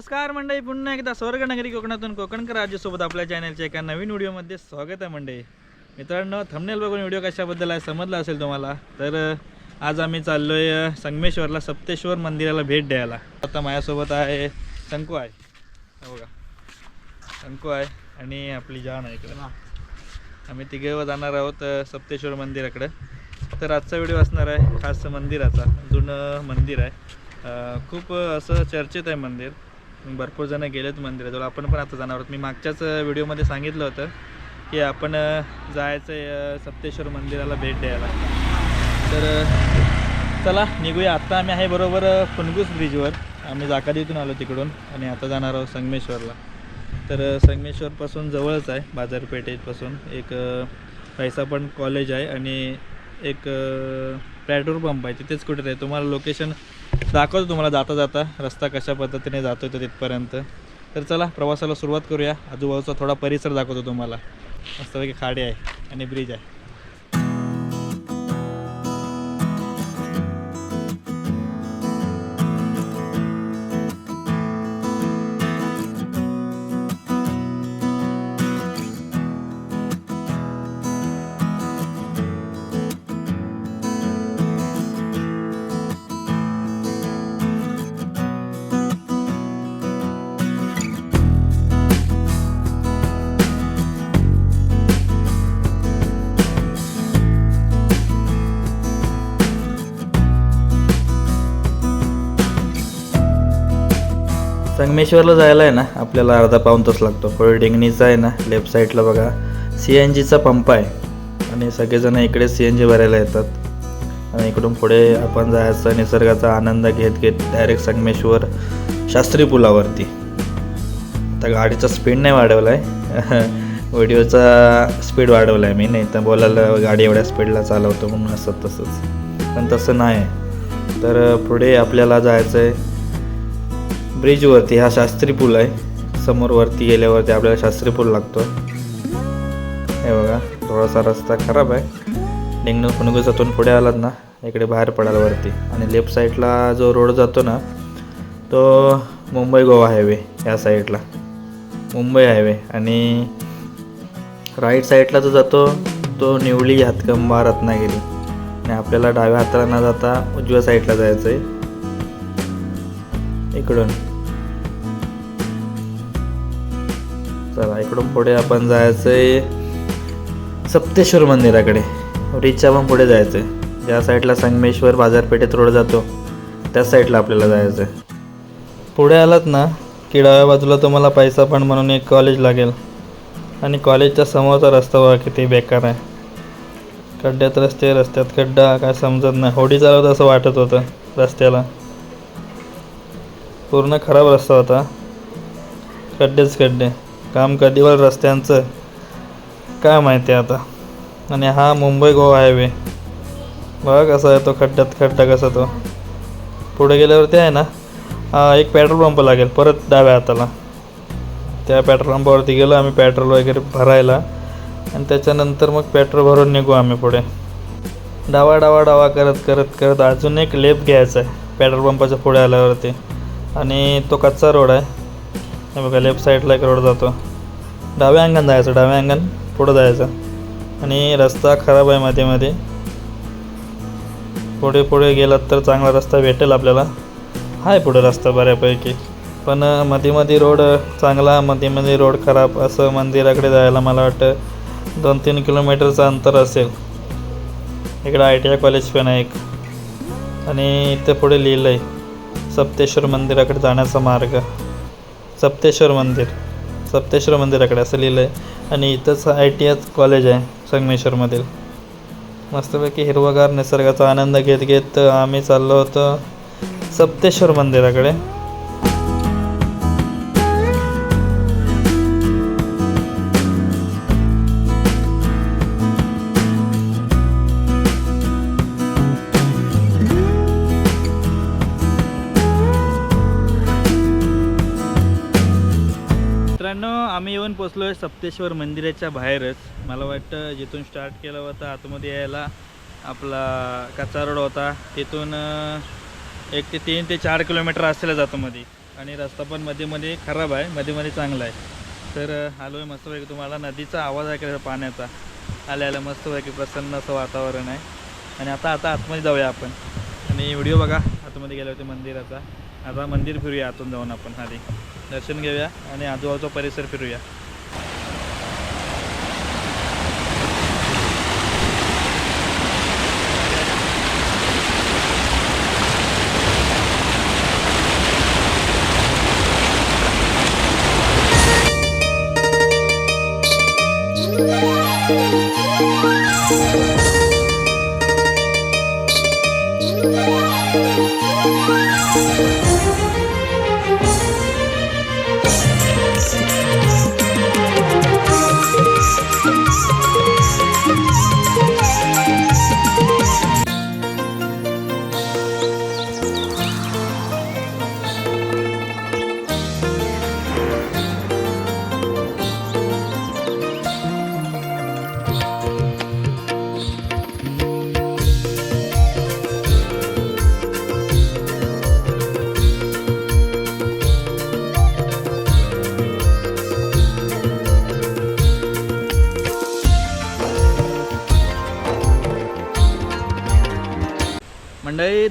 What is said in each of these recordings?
नमस्कार मंडळी पुन्हा एकदा स्वर्गनगरी कोकणातून कोकणकर राज्यासोबत आपल्या चॅनलच्या एका नवीन व्हिडिओमध्ये स्वागत आहे मंडळी. मित्रांनो थंबनेल बघून व्हिडिओ कशाबद्दल आहे समजला असेल तुम्हाला तर आज आम्ही चाललो आहे संगमेश्वरला सप्तेश्वर मंदिराला भेट द्यायला. आता माझ्यासोबत आहे शंकू आहे. हो बघा. शंकू आहे आणि आपली जान आहे इकडे. आम्ही तिघे जाणार आहोत सप्तेश्वर मंदिराकडे. तर आजचा व्हिडिओ असणार आहे खास मंदिराचा जुनं मंदिर आहे. खूप असं चर्चेत आहे मंदिर. भरपूर जण गेलेत मंदिराजवळ आपण पण आता जाणार आहोत. मी मागच्याच व्हिडिओमध्ये सांगितलं होतं की आपण जायचं आहे सप्तेश्वर मंदिराला भेट द्यायला. तर चला निघूया. आत्ता आम्ही आहे बरोबर फुनगुस ब्रिजवर. आम्ही जाकादीतून आलो तिकडून आणि आता जाणार आहोत संगमेश्वरला. तर संगमेश्वरपासून जवळच आहे बाजारपेठेपासून. एक पैसा पण कॉलेज आहे आणि एक पेट्रोल पंप आहे. तिथेच कुठे आहे. तुम्हाला लोकेशन दाखवतो तुम्हाला जाता जाता. रस्ता कशा पद्धतीने जातो तो तिथपर्यंत. तर चला प्रवासाला सुरुवात करूया. आजूबाजूचा थोडा परिसर दाखवतो तुम्हाला. मस्तपैकी खाडी आहे आणि ब्रिज आहे. संगमेश्वरला जायला आहे ना आपल्याला अर्धा पाऊन तास लागतो. पुढे डिंगणीचा आहे ना लेफ्ट साईडला बघा. सी एन जीचा पंप आहे. आणि सगळेजण इकडे सी एन जी भरायला येतात. आणि इकडून पुढे आपण जायचं निसर्गाचा आनंद घेत घेत डायरेक्ट संगमेश्वर शास्त्री पुलावरती. आता गाडीचा स्पीड नाही वाढवला आहे व्हिडिओचा स्पीड वाढवला आहे मी. नाही तर बोलायला गाडी एवढ्या स्पीडला चालवतो म्हणून असं तसंच. पण तसं नाही. तर पुढे आपल्याला जायचं आहे ब्रिजवरती हा शास्त्री पूल आहे. समोर वरती गेल्यावरती आपल्याला शास्त्री पूल लागतो हे बघा थोडासा रस्ता खराब आहे. निघणं फुनगुसातून पुढे आलात ना इकडे बाहेर पडाल वरती. आणि लेफ्ट साईडला जो रोड जातो ना तो मुंबई गोवा हायवे या साईडला. मुंबई हायवे. आणि राईट साईडला जो जातो तो निवळी हातकंबा रत्नागिरी. आणि आपल्याला डाव्या हाताला न जाता उजव्या साईडला जायचं आहे इकडून. इकडून पुढे आपण जायचं आहे सप्तेश्वर मंदिराकडे. रिचा पण पुढे जायचं आहे ज्या साईडला संगमेश्वर बाजारपेठेत रोड जातो. त्या साईडला आपल्याला जायचं आहे पुढे आलात ना की डाव्या बाजूला तुम्हाला पैसा पण म्हणून एक कॉलेज लागेल. आणि कॉलेजच्या समोरचा रस्ता बघा किती बेकार आहे. खड्ड्यात रस्ते रस्त्यात खड्डा काय समजत नाही. होडी चालवत असं वाटत होतं रस्त्याला. पूर्ण खराब रस्ता होता. खड्डेच खड्डे. काम कधीवर रस्त्यांचं? काय माहिती आता? आणि हा मुंबई गोवा हायवे बघा कसा आहे तो खड्ड्यात खड्डा कसा तो. पुढे गेल्यावरती आहे ना हा एक पेट्रोल पंप लागेल परत डाव्या हाताला. त्या पेट्रोल पंपावरती गेलो आम्ही पेट्रोल वगैरे भरायला. आणि त्याच्यानंतर मग पेट्रोल भरून निघू आम्ही पुढे. डावा डावा डावा करत करत करत अजून एक लेप घ्यायचा आहे पेट्रोल पंपाच्या पुढे आल्यावरती. आणि तो कच्चा रोड आहे. हे बघा लेफ्ट साईडला एक रोड जातो. डाव्या अंगण जायचं डाव्या अंगण पुढं जायचं. आणि रस्ता खराब आहे मध्ये मध्ये पुढे पुढे गेलात तर चांगला रस्ता भेटेल आपल्याला. आहे पुढे रस्ता बऱ्यापैकी. पण मध्ये मध्ये रोड चांगला मध्ये मध्ये रोड खराब असं मंदिराकडे जायला मला वाटतं. दोन तीन किलोमीटरचं अंतर असेल. इकडं आय टी आय कॉलेज पण आहे एक. आणि इथे पुढे लिहिलं आहे सप्तेश्वर मंदिराकडे जाण्याचा मार्ग. सप्तेश्वर मंदिर. सप्तेश्वर मंदिराकडे असं लिहिलं आहे आणि इथंच आय टी एच कॉलेज आहे संगमेश्वरमधील. मस्तपैकी हिरवगार निसर्गाचा आनंद घेत घेत आम्ही चाललो होतो सप्तेश्वर मंदिराकडे. पोचलो आहे सप्तेश्वर मंदिराच्या बाहेरच. मला वाटतं जिथून स्टार्ट केलं होतं आतमध्ये यायला आपला कच्चा रोड होता. तिथून एक ते तीन ते चार किलोमीटर असेल जातो मध्ये आणि रस्ता पण मध्ये मध्ये खराब आहे मध्ये मध्ये चांगला आहे. तर आलो आहे मस्तपैकी तुम्हाला. नदीचा आवाज ऐकायचा पाण्याचा? आल्याला मस्तपैकी प्रसन्न असं वातावरण आहे. आणि आता आता आतमध्ये जाऊया आपण. आणि व्हिडिओ बघा आतमध्ये गेले होते मंदिराचा. आता मंदिर फिरूया आतून जाऊन आपण. आधी दर्शन घेऊया आणि आजूबाजूचा परिसर फिरूया.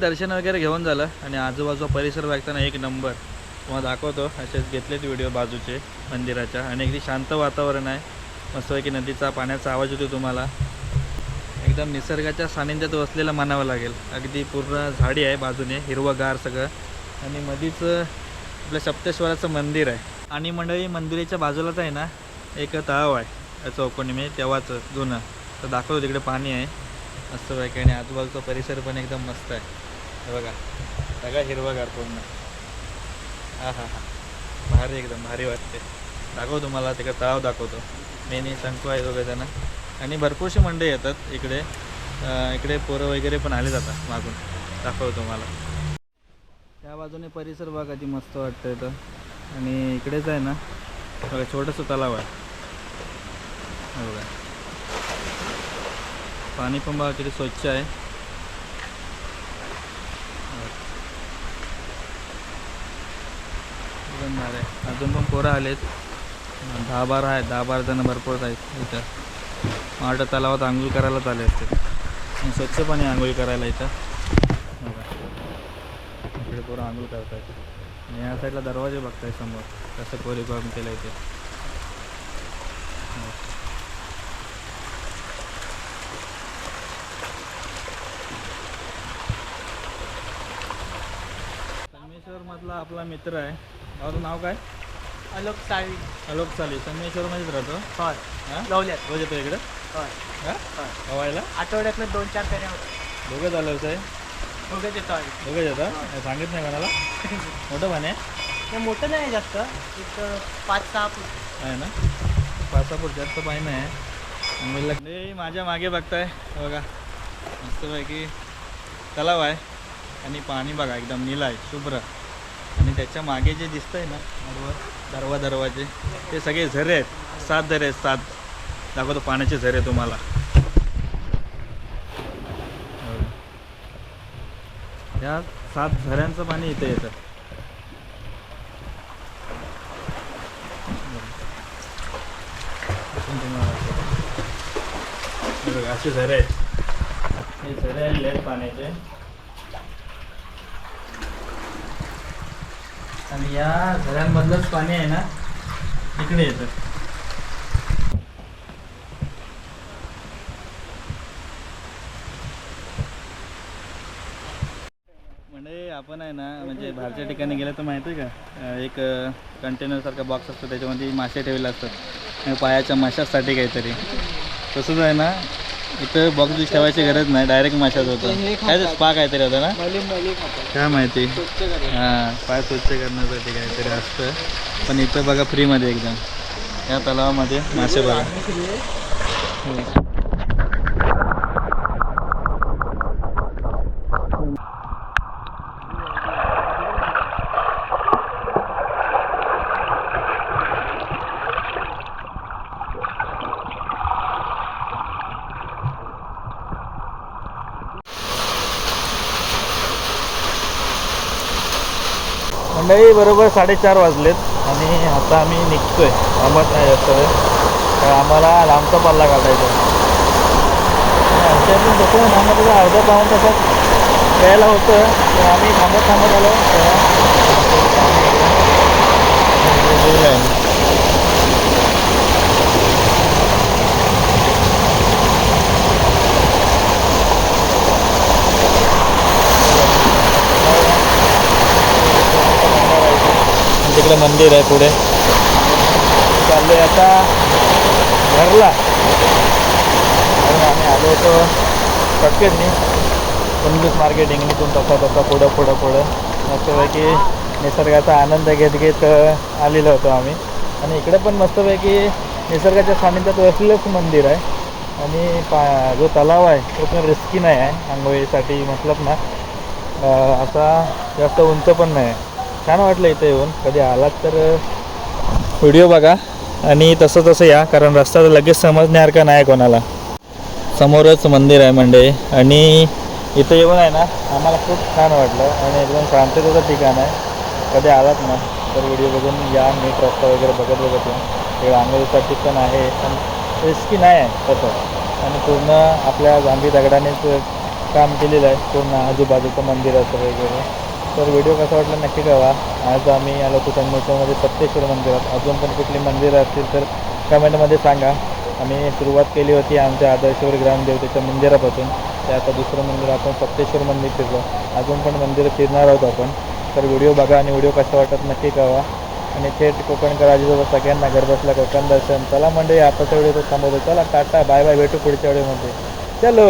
दर्शन वगैरे घेऊन झालं आणि आजूबाजूचा परिसर बघताना एक नंबर. तुम्हाला दाखवतो असेच घेतलेत व्हिडिओ बाजूचे मंदिराच्या. आणि अगदी शांत वातावरण आहे. मस्तपैकी नदीचा पाण्याचा आवाज येतो तुम्हाला. एकदम निसर्गाच्या सानिध्यात वसलेला मानावं लागेल. अगदी पूर्ण झाडी आहे बाजूने हिरवंगार सगळं. आणि मधीच आपल्या सप्तेश्वराचं मंदिर आहे. आणि मंडळी मंदिराच्या बाजूलाच आहे ना एक तळाव आहे. चौकोनी म्हणजे तेव्हाचं जुनं. तर दाखवतो तिकडे पाणी आहे. मस्त पैकी आणि आजूबाजूचा परिसर पण एकदम मस्त आहे. हे बघा सगळा हिरवागार पूर्ण. हा हा हा. भारी एकदम भारी वाटते. दाखव तुम्हाला तिकडे तळाव दाखवतो. मेनी शंकू आहे दोघं जण. आणि भरपूरशी मंडळी येतात इकडे. इकडे पोरं वगैरे पण आले जातात मागून. दाखव तुम्हाला. त्या बाजूने परिसर बघा किती मस्त वाटतं इथं. आणि इकडेच आहे ना बघा छोटंसं तलाव आहे. बघा. पाणी पण बघा किती स्वच्छ आहे. आहे. अजून पण पोरं आलेत. दहा बारा आहेत. दहा बारा जण भरपूर आहेत इथं. मला तलावात आंघोळ करायलाच आले असते. स्वच्छ पाणी आंघोळी करायला इथं. इकडे पोरं आंघोळ करतायत. आणि या साईडला दरवाजे बघताय समोर. कसं कोरीकॉर्म केलं इथे हो. संगमेश्वर मधला आपला मित्र आहे. माझं नाव काय? अलोक साळवी. अलोक चाली संगमेश्वरमध्येच राहतो? होय. हां? लवल्यात. रोज येतो इकडं? होय. हां? होय. हवायला? आठवड्यातनं दोन चार फेऱ्या होतात. दोघं झालं व्यवसाय दोघेच येतो आम्ही. दोघं काय सांगित नाही कोणाला? मोठं पाणी आहे नाही मोठं नाही जास्त. एक पाच सहा फूट. आहे ना? पाच सहा फूट जास्त पाणी नाही आहे. नाही माझ्या मागे बघताय. हे बघा. मस्तपैकी तलाव आहे. आणि पाणी बघा एकदम नीला आहे शुभ्र. आणि त्याच्यामागे जे दिसतंय ना दरवा दरवाजे ते सगळे झरे आहेत. सात झरे आहेत सात. दाखवतो पाण्याचे झरे तुम्हाला. या सात झऱ्यांचं पाणी इथे येतं. बघा असे झरे आहेत. हे झरे आलेले आहेत पाण्याचे. आणि या झऱ्यांमधलंच पाणी आहे ना इकडे येतं. म्हणजे आपण आहे ना म्हणजे बाहेरच्या ठिकाणी गेलं तर माहिती आहे का? एक एक कंटेनरसारखा बॉक्स असतो त्याच्यामध्ये मासे ठेवले असतात. पायाच्या माशासाठी काहीतरी. तसंच आहे ना इथं बॉक्स ठेवायची गरज नाही. डायरेक्ट माशाच होतं. काय स्पा काहीतरी होतं ना? काय माहिती? हां पाय स्वच्छ करण्यासाठी काहीतरी असतं. पण इथं बघा फ्रीमध्ये एकदम. या तलावामध्ये मासे बघा. संध्याकाळी बरोबर साडेचार वाजलेत. आणि आता आम्ही निघतो आहे थांबत नाही जास्त वेळ आम्हाला लांबचा पल्ला काढायचा आणि आमच्यातून कसं थांबत अर्धा पाऊन तासात यायला होतं. तर आम्ही थांबत थांबत आलो. इकडे मंदिर आहे पुढे. चाललोय आता घरला. कारण आम्ही आलो होतो. पटकेडनी कंजूस मार्केटिंग निघून तसा तसा पुढं पुढं पुढं. मस्तपैकी निसर्गाचा आनंद घेत घेत आलेलो होतो आम्ही. आणि इकडे पण मस्तपैकी निसर्गाच्या सानिध्यात असलेलंच मंदिर आहे. आणि पा जो तलाव आहे तो पण रिस्की नाही आहे. आंघोळीसाठी म्हटलं ना. असा जास्त उंच पण नाही आहे. छान वाटलं इथं येऊन. कधी आलात तर व्हिडिओ बघा. आणि तसं तसं या कारण रस्ता तर लगेच समजण्यासारखा नाही कोणाला. समोरच मंदिर आहे म्हणजे आणि इथं येऊन आहे ना आम्हाला खूप छान वाटलं. आणि एकदम शांततेचं ठिकाण आहे. कधी आलात ना तर व्हिडिओ बघून या. नीट रस्ता वगैरे बघत बघत येऊन. हे आंघोळीसाठी पण आहे. पण रिस्की नाही आहे तसं. आणि पूर्ण आपल्या गांधी दगडानेच काम केलेलं आहे. पूर्ण आजूबाजूचं मंदिर असं वगैरे. तर व्हिडिओ कसा वाटला नक्की कळवा. आज आम्ही आलो होतो संगमेश्वरमध्ये सप्तेश्वर मंदिरात. अजून पण कुठली मंदिरं असतील तर कमेंटमध्ये सांगा. आम्ही सुरुवात केली होती आमच्या आदर्शवर ग्रामदेवतेच्या मंदिरापासून. ते आता दुसरं मंदिर आपण सप्तेश्वर मंदिर फिरलो. अजून पण मंदिरं फिरणार आहोत आपण. तर व्हिडिओ बघा आणि व्हिडिओ कसा वाटत नक्की कळवा. आणि थेट कोकणकर आजीजोबा सगळ्यांना घर बसला कोकण दर्शन. चला मंडळी आताच्या व्हिडिओ थांबवतो. चला टाटा बाय बाय भेटू पुढच्या व्हिडिओमध्ये. चलो!